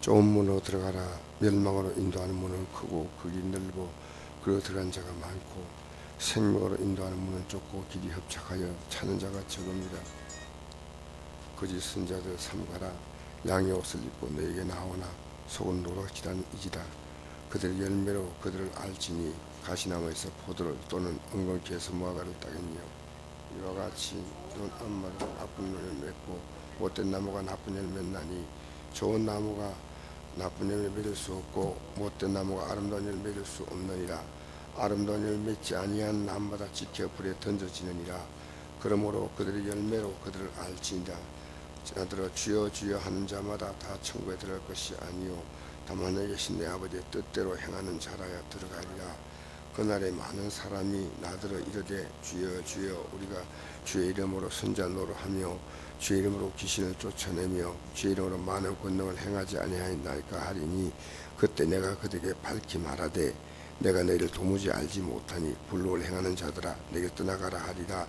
좁은 문으로 들어가라. 멸망으로 인도하는 문은 크고 극이 넓어 그로 들어간 자가 많고 생명으로 인도하는 문은 좁고 길이 협착하여 찾는 자가 적습니다. 거짓 선자들 삼가라. 양의 옷을 입고 너에게 나오나. 속은 노랗지란 이지라. 그들의 열매로 그들을 알지니 가시나무에서 포도를 또는 엉겅퀴에서 무화과를 따겠니요. 이와 같이 좋은 엄마가 나쁜 열매 맺고 못된 나무가 나쁜 열매 나니 좋은 나무가 나쁜 열매 맺을 수 없고 못된 나무가 아름다운 열매 맺을 수 없느니라. 아름다운 열매 맺지 아니한 나무마다 지켜 불에 던져지느니라. 그러므로 그들의 열매로 그들을 알지니라 자들아 주여 주여 하는 자마다 다 천국에 들어갈 것이 아니요. 다만 내 계신 내 아버지의 뜻대로 행하는 자라야 들어가리라. 그날에 많은 사람이 나더러 이르되 주여 주여 우리가 주의 이름으로 선자 노릇하며 주의 이름으로 귀신을 쫓아내며 주의 이름으로 많은 권능을 행하지 아니하였나이까 하리니 그때 내가 그들에게 밝히 말하되 내가 너희를 도무지 알지 못하니 불로를 행하는 자들아 내게 떠나가라 하리라.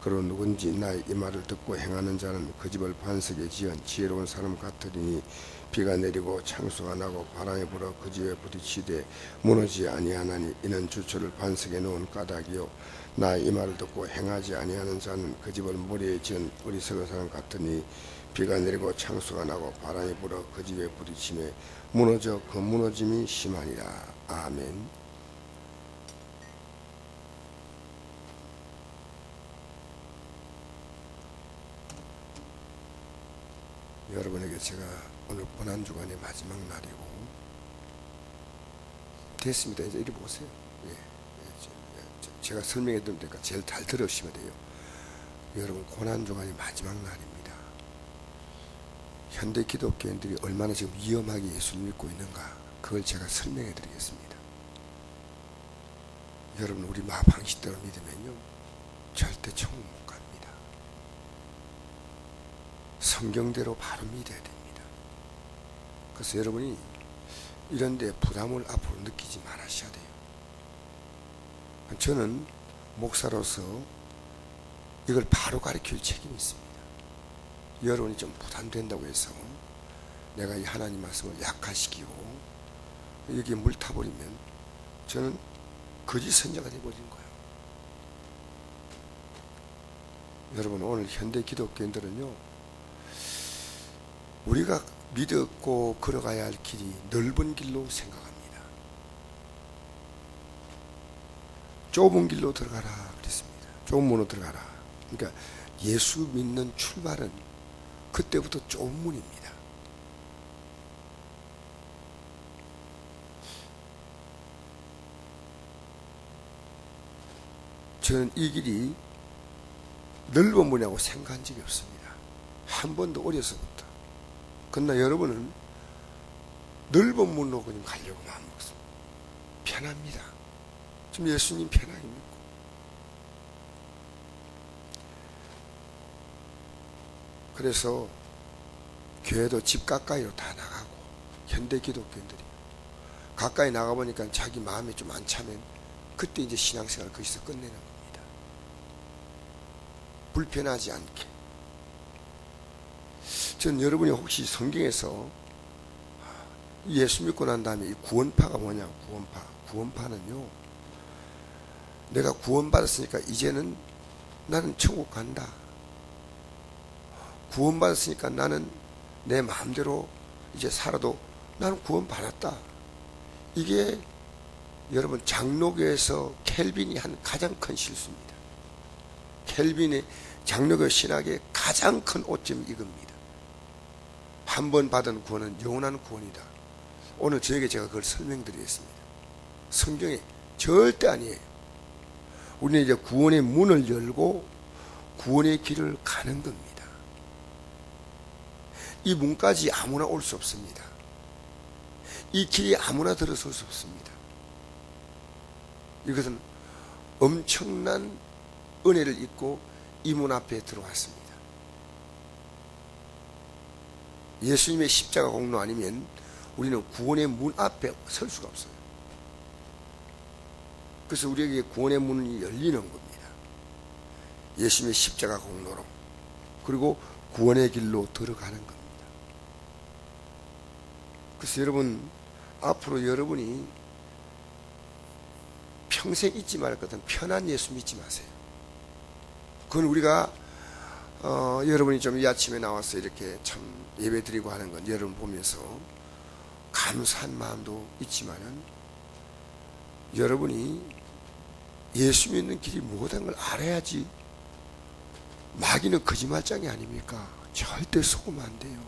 그러 누군지 나의 이 말을 듣고 행하는 자는 그 집을 반석에 지은 지혜로운 사람 같으리니 비가 내리고 창수가 나고 바람이 불어 그 집에 부딪히되 무너지지 아니하나니 이는 주초를 반석에 놓은 까닭이요 나의 이 말을 듣고 행하지 아니하는 자는 그 집을 모래에 지은 어리석은 사람 같으니 비가 내리고 창수가 나고 바람이 불어 그 집에 부딪히매 무너져 그 무너짐이 심하니라 아멘 여러분에게 제가 오늘 고난 주간의 마지막 날이고 됐습니다. 이제 이리 보세요. 예, 제- 제가 설명해 드릴 테니까 제일 잘 들으시면 돼요. 여러분 고난 주간의 마지막 날입니다. 현대 기독교인들이 얼마나 지금 위험하게 예수를 믿고 있는가 그걸 제가 설명해 드리겠습니다. 여러분 우리 마 방식대로 믿으면요 절대 천국 못 갑니다. 성경대로 바로 믿어야 됩니다. 그래서 여러분이 이런데 부담을 앞으로 느끼지 말으셔야 돼요. 저는 목사로서 이걸 바로 가르칠 책임이 있습니다. 여러분이 좀 부담된다고 해서 내가 이 하나님 말씀을 약화시키고 여기에 물 타버리면 저는 거짓 선자가 되어버린 거예요. 여러분 오늘 현대 기독교인들은요 우리가 믿었고 걸어가야 할 길이 넓은 길로 생각합니다. 좁은 길로 들어가라 그랬습니다. 좁은 문으로 들어가라. 그러니까 예수 믿는 출발은 그때부터 좁은 문입니다. 저는 이 길이 넓은 문이라고 생각한 적이 없습니다. 한 번도 어려서부터. 그러나 여러분은 넓은 문으로 그냥 가려고 마음먹습니다. 편합니다. 지금 예수님 믿고. 그래서 교회도 집 가까이로 다 나가고 현대 기독교인들이 가까이 나가보니까 자기 마음이 좀 안 차면 그때 이제 신앙생활을 거기서 끝내는 겁니다. 불편하지 않게. 전 여러분이 혹시 성경에서 예수 믿고 난 다음에 이 구원파가 뭐냐, 구원파. 구원파는요, 내가 구원받았으니까 이제는 나는 천국 간다. 구원받았으니까 나는 내 마음대로 이제 살아도 나는 구원받았다. 이게 여러분 장로교에서 켈빈이 한 가장 큰 실수입니다. 켈빈의 장로교 신학의 가장 큰 오점이 이겁니다. 한 번 받은 구원은 영원한 구원이다. 오늘 저에게 제가 그걸 설명드리겠습니다. 성경에 절대 아니에요. 우리는 이제 구원의 문을 열고 구원의 길을 가는 겁니다. 이 문까지 아무나 올 수 없습니다. 이 길이 아무나 들어설 수 없습니다. 이것은 엄청난 은혜를 입고 이 문 앞에 들어왔습니다. 예수님의 십자가 공로 아니면 우리는 구원의 문 앞에 설 수가 없어요. 그래서 우리에게 구원의 문이 열리는 겁니다. 예수님의 십자가 공로로. 그리고 구원의 길로 들어가는 겁니다. 그래서 여러분 앞으로 여러분이 평생 잊지 말을 것은 편한 예수 믿지 마세요. 그건 우리가 어, 여러분이 좀 이 아침에 나와서 이렇게 참 예배 드리고 하는 건 여러분 보면서 감사한 마음도 있지만은 여러분이 예수 믿는 길이 무엇인 걸 알아야지 마귀는 거짓말장이 아닙니까? 절대 속으면 안 돼요.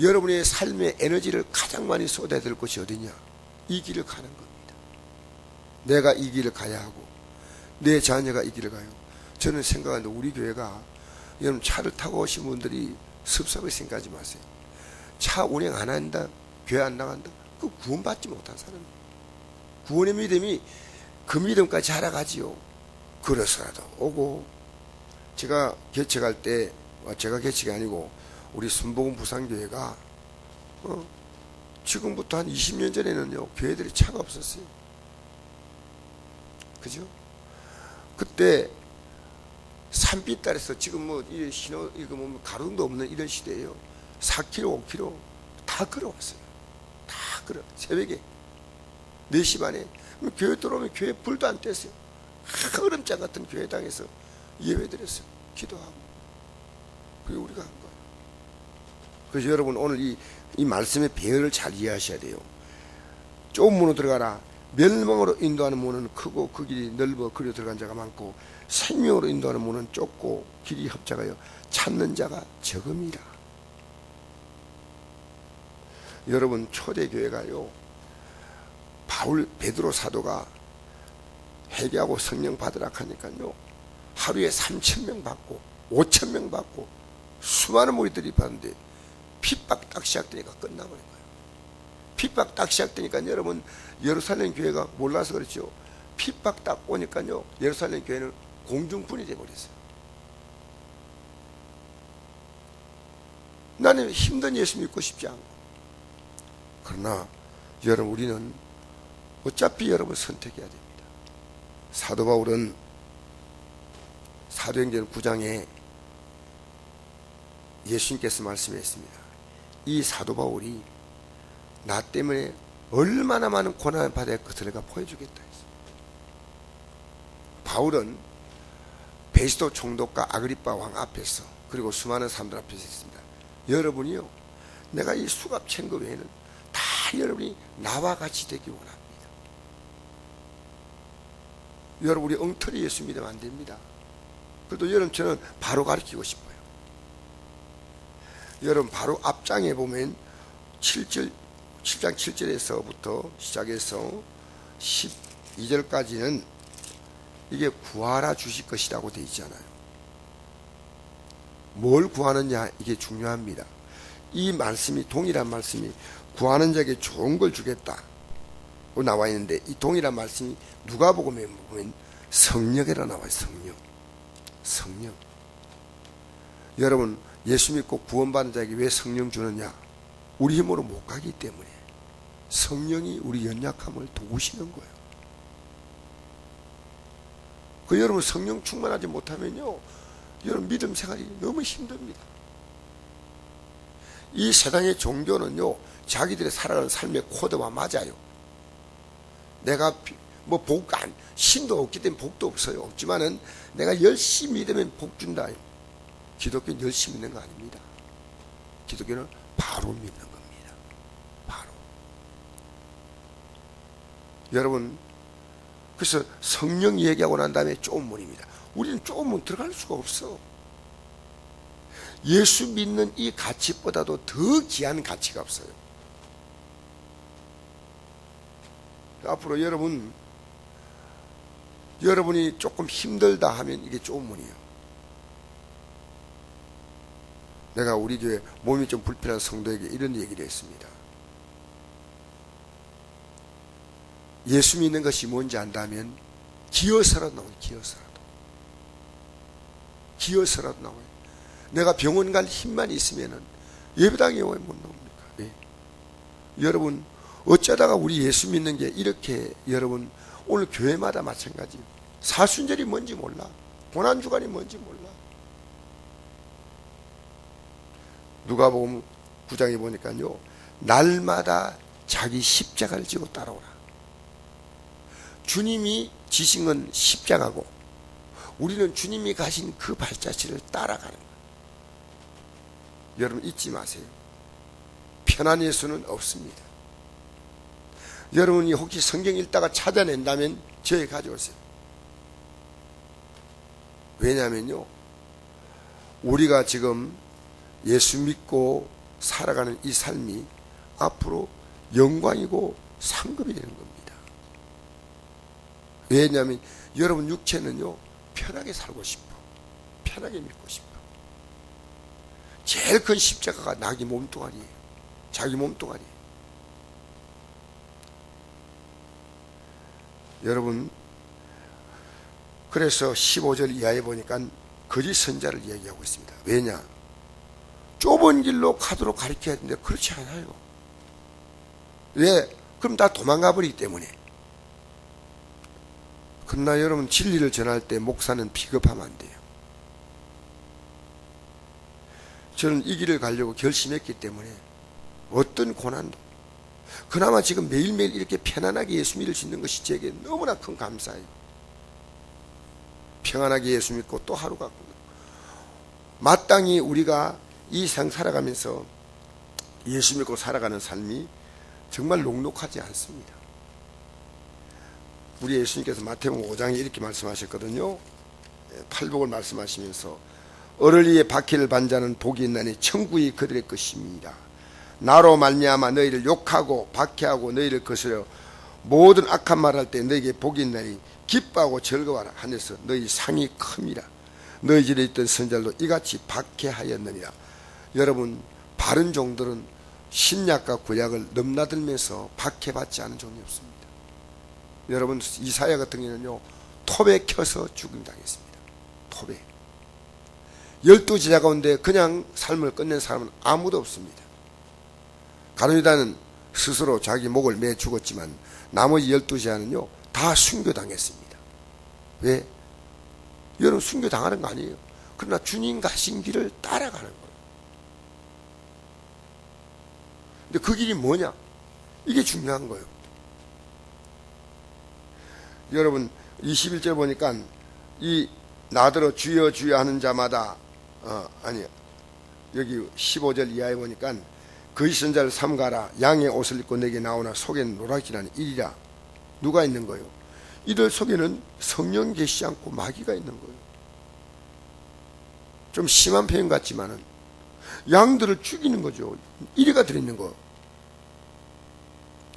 여러분의 삶의 에너지를 가장 많이 쏟아야 될 곳이 어디냐? 이 길을 가는 겁니다. 내가 이 길을 가야 하고, 내 자녀가 이 길을 가요. 저는 생각하는데 우리 교회가 여러분 차를 타고 오신 분들이 섭섭하게 생각하지 마세요. 차 운행 안 한다, 교회 안 나간다, 그 구원받지 못한 사람이에요. 구원의 믿음이 그 믿음까지 자라가지요. 그래서라도 오고, 제가 개척할 때, 아, 제가 개척이 아니고, 우리 순복음 부산교회가, 어, 지금부터 한 20년 전에는요, 교회들이 차가 없었어요. 그죠? 그때 산빛 딸에서 지금 뭐, 이 신호, 이거 뭐, 가로등도 없는 이런 시대예요 4km, 5km 다 걸어왔어요. 다 걸어. 새벽에. 4시 반에. 교회 들어오면 교회 불도 안 뗐어요. 하, 얼음장 같은 교회당에서 예배 드렸어요. 기도하고. 그게 우리가 한 거예요. 그래서 여러분 오늘 이, 이 말씀의 배열을 잘 이해하셔야 돼요. 좁은 문으로 들어가라. 멸망으로 인도하는 문은 크고 그 길이 넓어 그리 들어간 자가 많고 생명으로 인도하는 문은 좁고 길이 협착하여 찾는 자가 적음이라. 여러분 초대교회가요. 바울 베드로 사도가 회개하고 성령 받으라 하니까요. 하루에 3천 명 받고 5천 명 받고 수많은 무리들이 받는데 핍박 딱 시작되니까 끝나버린 거예요. 핍박 딱 시작되니까 여러분 예루살렘 교회가 몰라서 그렇죠. 핍박 딱 오니까요. 예루살렘 교회는 공중분이 돼버렸어요. 나는 힘든 예수 믿고 싶지 않고 그러나 여러분 우리는 어차피 여러분 선택해야 됩니다. 사도 바울은 사도행전 9장에 예수님께서 말씀했습니다. 이 사도 바울이 나 때문에 얼마나 많은 고난을 받아야 것을 내가 보여주겠다 했습니다. 바울은 베스도 총독과 아그리파 왕 앞에서 그리고 수많은 사람들 앞에서 했습니다. 여러분이요, 내가 이 수갑 챙거 외에는 다 여러분이 나와 같이 되기 원합니다. 여러분 우리 엉터리 예수 믿으면 안 됩니다. 그래도 여러분 저는 바로 가르치고 싶어요. 여러분 바로 앞장에 보면 7절 7장 7절에서부터 시작해서 12절까지는 이게 구하라 주실 것이라고 되어 있잖아요. 뭘 구하느냐 이게 중요합니다. 이 말씀이 동일한 말씀이 구하는 자에게 좋은 걸 주겠다. 나와 있는데 이 동일한 말씀이 누가 보면 보면 성령이라 나와요. 성령. 성령. 여러분 예수 믿고 구원받는 자에게 왜 성령 주느냐? 우리 힘으로 못 가기 때문에 성령이 우리 연약함을 도우시는 거예요. 그 여러분 성령 충만하지 못하면요, 여러분 믿음 생활이 너무 힘듭니다. 이 세상의 종교는요, 자기들의 살아가는 삶의 코드와 맞아요. 내가 뭐 복 안, 신도 없기 때문에 복도 없어요. 없지만은 내가 열심히 믿으면 복 준다. 기독교는 열심히 믿는 거 아닙니다. 기독교는 바로 믿는 겁니다. 바로. 여러분, 그래서 성령 얘기하고 난 다음에 좁은 문입니다. 우리는 좁은 문 들어갈 수가 없어. 예수 믿는 이 가치보다도 더 귀한 가치가 없어요. 앞으로 여러분, 여러분이 조금 힘들다 하면 이게 좁은 문이에요. 내가 우리 교회 몸이 좀 불편한 성도에게 이런 얘기를 했습니다. 예수 믿는 것이 뭔지 안다면 기어서라도 나와요. 기어서라도. 기어서라도 나와요. 내가 병원 갈 힘만 있으면은 예배당에 왜 못 나옵니까? 예. 여러분 어쩌다가 우리 예수 믿는 게 이렇게 여러분 오늘 교회마다 마찬가지. 사순절이 뭔지 몰라. 고난 주간이 뭔지 몰라. 누가 보면 구장에 보니까요 날마다 자기 십자가를 지고 따라오라. 주님이 지신 건 십자가고 우리는 주님이 가신 그 발자취를 따라가는 거예요. 여러분 잊지 마세요. 편한 예수는 없습니다. 여러분이 혹시 성경 읽다가 찾아낸다면 저에 가져오세요. 왜냐면요. 우리가 지금 예수 믿고 살아가는 이 삶이 앞으로 영광이고 상급이 되는 겁니다. 왜냐하면 여러분 육체는요 편하게 살고 싶어, 편하게 믿고 싶어. 제일 큰 십자가가 나기 몸뚱아리예요. 자기 몸뚱아리. 여러분 그래서 15절 이하에 보니까 거짓 선자를 얘기하고 있습니다. 왜냐? 좁은 길로 가도록 가르쳐야 되는데 그렇지 않아요. 왜? 그럼 다 도망가 버리기 때문에. 그러나 여러분 진리를 전할 때 목사는 비겁하면 안 돼요. 저는 이 길을 가려고 결심했기 때문에 어떤 고난도 그나마 지금 매일매일 이렇게 편안하게 예수 믿을 수 있는 것이 제게 너무나 큰 감사예요. 평안하게 예수 믿고 또 하루가 마땅히 우리가 이 생 살아가면서 예수 믿고 살아가는 삶이 정말 녹록하지 않습니다. 우리 예수님께서 마태복음 5장에 이렇게 말씀하셨거든요. 예, 팔복을 말씀하시면서 어를 위에 박해를 반 자는 복이 있나니 천국이 그들의 것입니다. 나로 말미암아 너희를 욕하고 박해하고 너희를 거스려 모든 악한 말 할 때 너희에게 복이 있나니 기뻐하고 즐거워하라 하늘에서 너희 상이 큽니다. 너희 집에 있던 선자들도 이같이 박해하였느니라. 여러분 바른 종들은 신약과 구약을 넘나들면서 박해받지 않은 종이 없습니다. 여러분 이사야 같은 경우는요 톱에 켜서 죽임 당했습니다. 톱에 열두 제자 가운데 그냥 삶을 끝낸 사람은 아무도 없습니다. 가룟유다는 스스로 자기 목을 매 죽었지만 나머지 열두 제자는요 다 순교당했습니다. 왜? 여러분 순교당하는 거 아니에요. 그러나 주님 가신 길을 따라가는 거예요. 근데 그 길이 뭐냐? 이게 중요한 거예요. 여러분 21절 보니까 이 나더러 주여 주여 하는 자마다 어 아니 여기 15절 이하에 보니까 그의 선자를 삼가라 양의 옷을 입고 내게 나오나 속에는 노랗지라는 일이라 누가 있는 거요? 이들 속에는 성령 계시지 않고 마귀가 있는 거예요. 좀 심한 표현 같지만은 양들을 죽이는 거죠. 이리가 들어있는 거.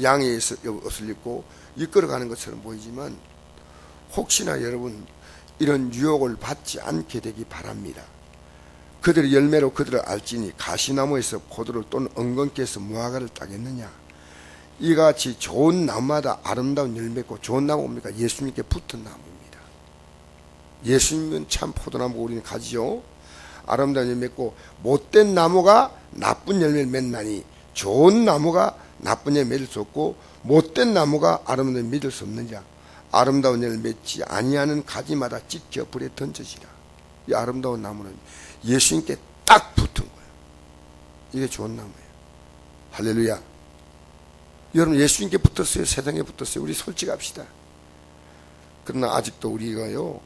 양의 옷을 입고 이끌어가는 것처럼 보이지만 혹시나 여러분 이런 유혹을 받지 않게 되기 바랍니다. 그들의 열매로 그들을 알지니 가시나무에서 포도를 또는 엉겅께서 무화과를 따겠느냐 이같이 좋은 나무마다 아름다운 열매고 좋은 나무 뭡니까? 예수님께 붙은 나무입니다. 예수님은 참 포도나무 우리는 가지요. 아름다운 열매고 못된 나무가 나쁜 열매를 맺나니 좋은 나무가 나쁜 열매를 맺을 수 없고 못된 나무가 아름다운 열매를 맺을 수 없느냐 아름다운 열매를 맺지 아니하는 가지마다 찢겨 불에 던져지라 이 아름다운 나무는 예수님께 딱 붙은 거예요. 이게 좋은 나무예요. 할렐루야. 여러분 예수님께 붙었어요? 세상에 붙었어요? 우리 솔직합시다. 그러나 아직도 우리가요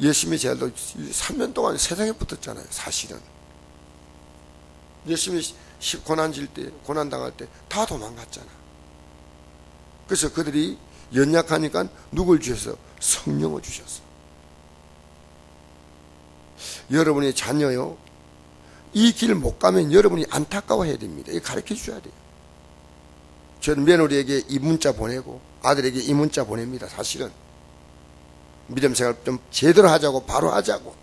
예수님의 제자도 3년 동안 세상에 붙었잖아요 사실은. 예수님이 고난 질 때 고난 당할 때 다 도망갔잖아. 그래서 그들이 연약하니까 누굴 주셔서? 성령을 주셨어. 여러분의 자녀요. 이 길 못 가면 여러분이 안타까워해야 됩니다. 이 가르쳐 주셔야 돼요. 저는 며느리에게 이 문자 보내고 아들에게 이 문자 보냅니다. 사실은 믿음 생활 좀 제대로 하자고 바로 하자고.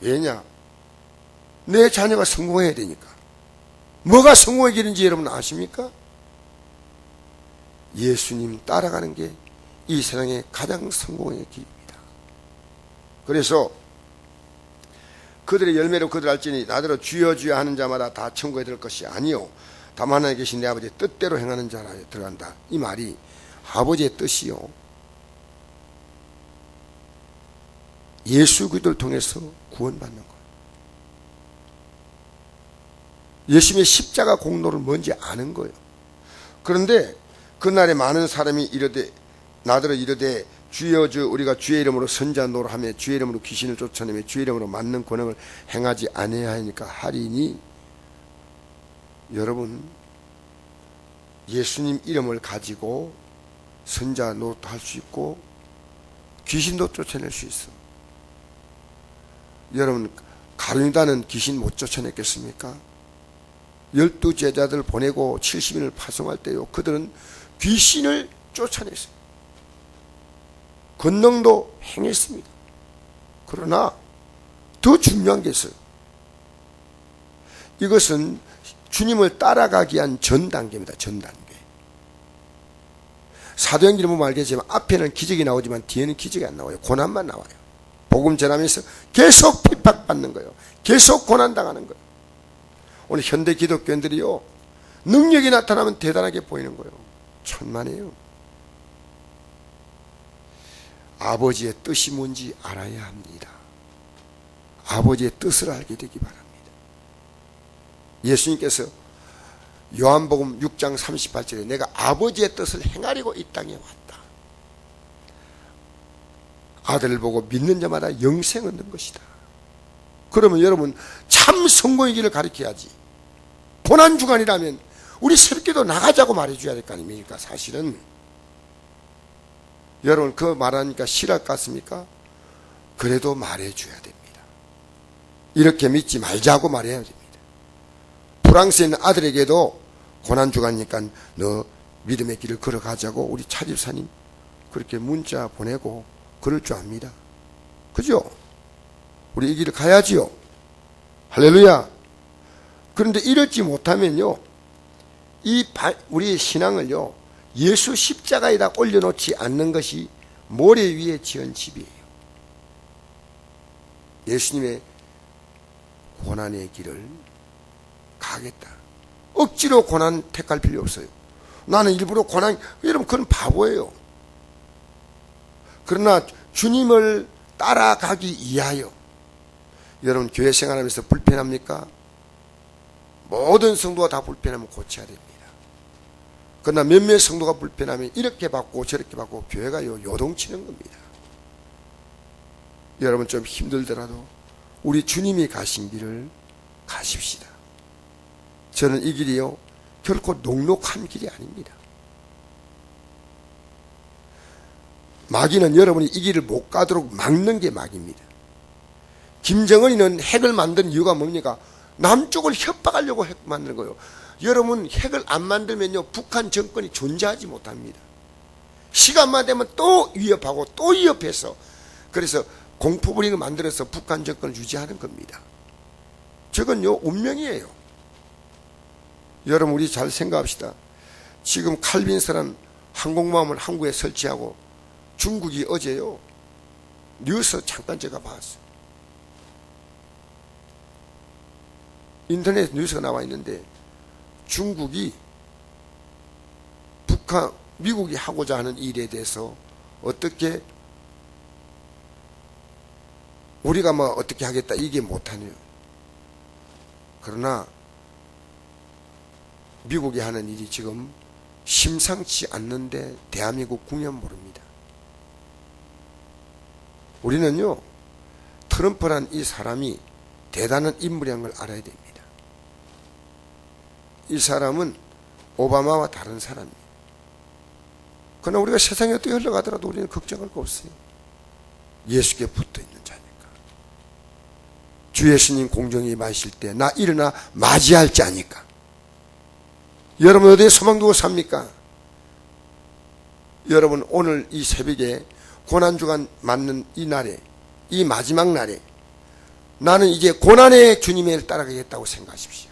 왜냐? 내 자녀가 성공해야 되니까. 뭐가 성공의 길인지 여러분 아십니까? 예수님 따라가는 게 이 세상의 가장 성공의 길입니다. 그래서 그들의 열매로 그들 알지니 나더러 주여 주여 하는 자마다 다 천국에 들 것이 아니요 다만 하나에 계신 내 아버지의 뜻대로 행하는 자라 들어간다. 이 말이 아버지의 뜻이요. 예수 그리스도를 통해서 구원받는 것. 예수님의 십자가 공로를 뭔지 아는 거예요. 그런데 그날에 많은 사람이 이르되 나더러 이르되 주여 주 우리가 주의 이름으로 선자 노릇하며 주의 이름으로 귀신을 쫓아내며 주의 이름으로 맞는 권능을 행하지 아니하 하니까 하리니 여러분 예수님 이름을 가지고 선자 노릇도 할 수 있고 귀신도 쫓아낼 수 있어. 여러분 가룟유다는 귀신 못 쫓아냈겠습니까? 열두 제자들 보내고 70인을 파송할 때요. 그들은 귀신을 쫓아냈어요. 권능도 행했습니다. 그러나 더 중요한 게 있어요. 이것은 주님을 따라가기 위한 전 단계입니다. 전 단계. 사도행전을 보면 알겠지만 앞에는 기적이 나오지만 뒤에는 기적이 안 나와요. 고난만 나와요. 복음 전하면서 계속 핍박받는 거예요. 계속 고난당하는 거예요. 오늘 현대 기독교인들이요. 능력이 나타나면 대단하게 보이는 거예요. 천만에요. 아버지의 뜻이 뭔지 알아야 합니다. 아버지의 뜻을 알게 되기 바랍니다. 예수님께서 요한복음 6장 38절에 내가 아버지의 뜻을 행하려고 이 땅에 왔다. 아들을 보고 믿는 자마다 영생 얻는 것이다. 그러면 여러분 참 성공의 길을 가르쳐야지. 고난 주간이라면 우리 새벽기도 나가자고 말해줘야 될 거 아닙니까? 사실은 여러분 그 말하니까 것 같습니까? 그래도 말해줘야 됩니다. 이렇게 믿지 말자고 말해야 됩니다. 프랑스에 있는 아들에게도 고난 주간이니까 너 믿음의 길을 걸어가자고 우리 차집사님 그렇게 문자 보내고 그럴 줄 압니다. 그죠? 우리 이 길을 가야지요. 할렐루야. 그런데 이렇지 못하면요. 이 우리의 신앙을요. 예수 십자가에다 올려놓지 않는 것이 모래 위에 지은 집이에요. 예수님의 고난의 길을 가겠다. 억지로 고난 택할 필요 없어요. 나는 일부러 고난, 여러분, 그건 바보예요. 그러나 주님을 따라가기 위하여 여러분 교회 생활하면서 불편합니까? 모든 성도가 다 불편하면 고쳐야 됩니다. 그러나 몇몇 성도가 불편하면 이렇게 받고 저렇게 받고 교회가 요 요동치는 겁니다. 여러분 좀 힘들더라도 우리 주님이 가신 길을 가십시다. 저는 이 길이요 결코 녹록한 길이 아닙니다. 마귀는 여러분이 이 길을 못 가도록 막는 게 마귀입니다. 김정은이는 핵을 만든 이유가 뭡니까? 남쪽을 협박하려고 핵 만드는 거예요. 여러분 핵을 안 만들면요 북한 정권이 존재하지 못합니다. 시간만 되면 또 위협하고 또 위협해서 그래서 공포불링을 만들어서 북한 정권을 유지하는 겁니다. 저건요 운명이에요. 여러분 우리 잘 생각합시다. 지금 칼빈스란 항공모함을 한국에 설치하고 중국이 어제요 뉴스 잠깐 제가 봤어요. 인터넷 뉴스가 나와 있는데 중국이 북한 미국이 하고자 하는 일에 대해서 어떻게 우리가 뭐 어떻게 하겠다 이게 못하네요. 그러나 미국이 하는 일이 지금 심상치 않는데 대한민국 국면 모릅니다. 우리는요 트럼프란 이 사람이 대단한 인물이란 걸 알아야 됩니다. 이 사람은 오바마와 다른 사람이에요. 그러나 우리가 세상이 어떻게 흘러가더라도 우리는 걱정할 거 없어요. 예수께 붙어 있는 자니까. 주 예수님 공정이 마실 때 나 일어나 맞이할 자니까. 여러분 어디에 소망 두고 삽니까? 여러분 오늘 이 새벽에 고난 주간 맞는 이 날에 이 마지막 날에 나는 이제 고난의 주님을 따라가겠다고 생각하십시오.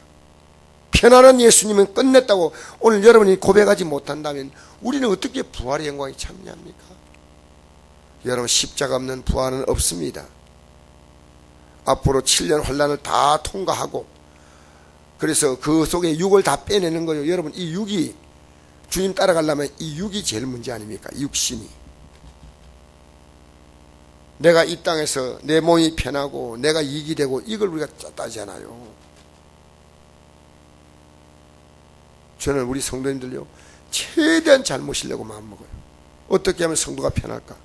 편안한 예수님은 끝냈다고 오늘 여러분이 고백하지 못한다면 우리는 어떻게 부활의 영광에 참여합니까? 여러분 십자가 없는 부활은 없습니다. 앞으로 7년 환란을 다 통과하고 그래서 그 속에 육을 다 빼내는 거예요. 여러분 이 육이 주님 따라가려면 이 육이 제일 문제 아닙니까? 육신이. 내가 이 땅에서 내 몸이 편하고 내가 이익이 되고 이걸 우리가 따지잖아요. 저는 우리 성도님들요 최대한 잘 모시려고 마음먹어요. 어떻게 하면 성도가 편할까?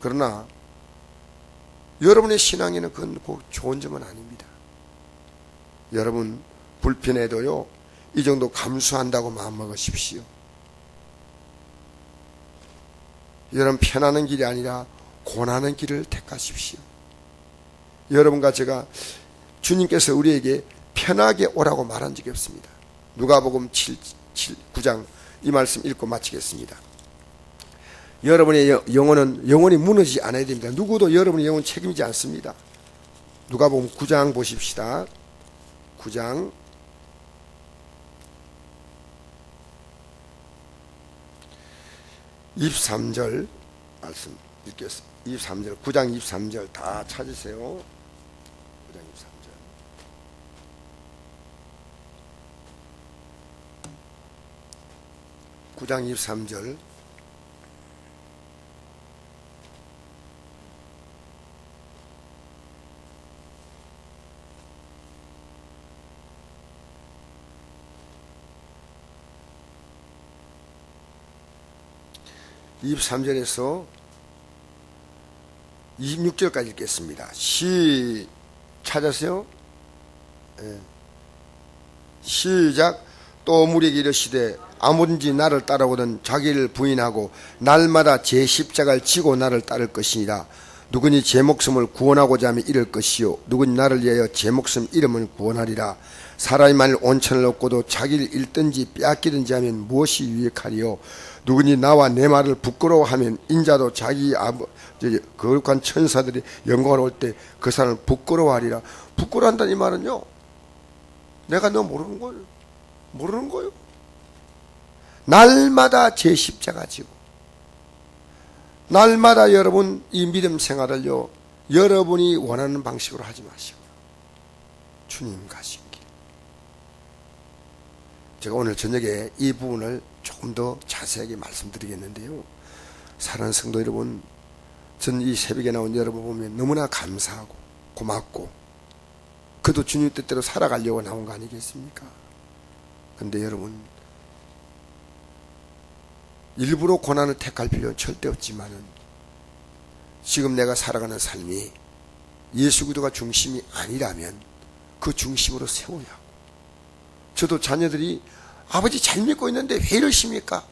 그러나 여러분의 신앙에는 그건 꼭 좋은 점은 아닙니다. 여러분 불편해도요 이 정도 감수한다고 마음먹으십시오. 여러분 편하는 길이 아니라 고난하는 길을 택하십시오. 여러분과 제가 주님께서 우리에게 편하게 오라고 말한 적이 없습니다. 누가복음 7, 7 9장 이 말씀 읽고 마치겠습니다. 여러분의 여- 영혼은 영혼이 무너지지 않아야 됩니다. 누구도 여러분의 영혼 책임지지 않습니다. 누가복음 9장 보십시다. 9장 23절 말씀 읽겠습니다. 23절 9장 23절 다 찾으세요. 9장 23절 구장 23절 이십삼 절에서 26절까지 읽겠습니다. 시 찾았어요? 예. 시작 또 무리에게 이르시되 아무든지 나를 따라오든 자기를 부인하고 날마다 제 십자가를 지고 나를 따를 것이니라. 누구니 제 목숨을 구원하고자 하면 잃을 것이요. 누구니 나를 위하여 제 목숨 잃으면 구원하리라. 사람이 만일 온천을 얻고도 자기를 잃든지 빼앗기든지 하면 무엇이 유익하리요? 누구니 나와 내 말을 부끄러워하면 인자도 자기 아버 거룩한 천사들이 영광을 올 때 그 사람을 부끄러워하리라. 부끄러워한다는 이 말은요 내가 너 모르는 걸 모르는 거요. 날마다 제 십자가 지고 날마다 여러분 이 믿음 생활을요 여러분이 원하는 방식으로 하지 마시고 주님 가신 길. 제가 오늘 저녁에 이 부분을 조금 더 자세하게 말씀드리겠는데요. 사랑하는 성도 여러분, 전이 새벽에 나온 여러분 보면 너무나 감사하고 고맙고 그도 주님 뜻대로 살아가려고 나온 거 아니겠습니까? 근데 여러분 일부러 고난을 택할 필요는 절대 없지만은 지금 내가 살아가는 삶이 예수 그리스도가 중심이 아니라면 그 중심으로 하고 저도 자녀들이 아버지 잘 믿고 있는데 왜 이러십니까?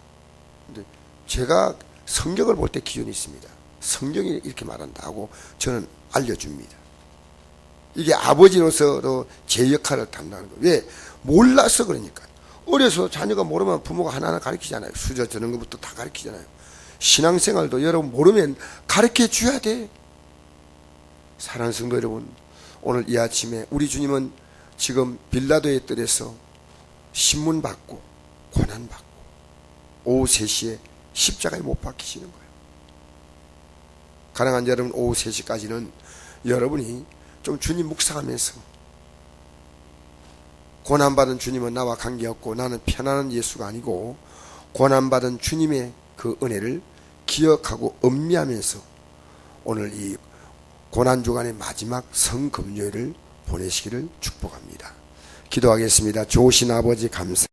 근데 제가 성경을 볼 때 기준이 있습니다. 성경이 이렇게 말한다 하고 저는 알려줍니다. 이게 아버지로서도 제 역할을 담당하는 거예요. 왜? 몰라서 그러니까. 어려서 자녀가 모르면 부모가 하나하나 가르치잖아요. 수저 저는 것부터 다 가르치잖아요. 신앙생활도 여러분 모르면 가르쳐 줘야 돼. 사랑하는 성도 여러분, 오늘 이 아침에 우리 주님은 지금 빌라도의 뜰에서 신문 받고 고난 받고 오후 3시에 십자가에 못 박히시는 거예요. 가능한 여러분 오후 3시까지는 여러분이 좀 주님 묵상하면서 고난받은 주님은 나와 관계없고 나는 편안한 예수가 아니고 고난받은 주님의 그 은혜를 기억하고 음미하면서 오늘 이 고난주간의 마지막 성금요일을 보내시기를 축복합니다. 기도하겠습니다. 좋으신 아버지 감사